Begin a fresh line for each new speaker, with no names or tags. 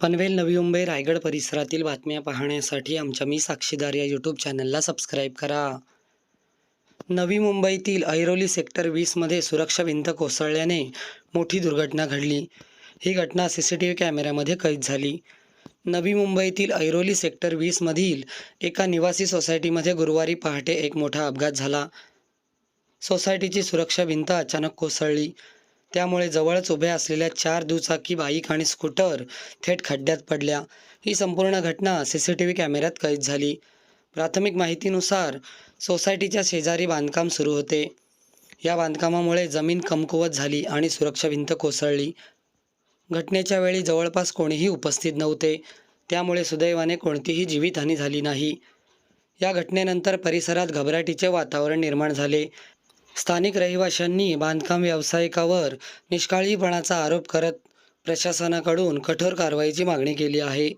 पनवेल नवी मुंबई रायगड परिसरातील बातम्या पाहण्यासाठी आमच्या मी साक्षीदार या यूट्यूब चॅनलला सबस्क्राईब करा. नवी मुंबईतील ऐरोली सेक्टर वीसमध्ये सुरक्षा भिंत कोसळल्याने मोठी दुर्घटना घडली. ही घटना सी सी टी व्ही कॅमेऱ्यामध्ये कैद झाली. नवी मुंबईतील ऐरोली सेक्टर वीसमधील एका निवासी सोसायटीमध्ये गुरुवारी पहाटे एक मोठा अपघात झाला. सोसायटीची सुरक्षा भिंत अचानक कोसळली. त्यामुळे जवळच उभ्या असलेल्या चार दुचाकी बाईक आणि स्कूटर थेट खड्ड्यात पडल्या. ही संपूर्ण घटना सी सी टी व्ही कॅमेऱ्यात कैद झाली. प्राथमिक माहितीनुसार सोसायटीच्या शेजारी बांधकाम सुरू होते. या बांधकामामुळे जमीन कमकुवत झाली आणि सुरक्षा भिंत कोसळली. घटनेच्या वेळी जवळपास कोणीही उपस्थित नव्हते. त्यामुळे सुदैवाने कोणतीही जीवितहानी झाली नाही. या घटनेनंतर परिसरात घबराटीचे वातावरण निर्माण झाले. स्थानिक रहिवाशांनी बांधकाम व्यावसायिकावर निष्काळजीपणाचा आरोप करत प्रशासनाकडून कठोर कारवाईची मागणी केली आहे.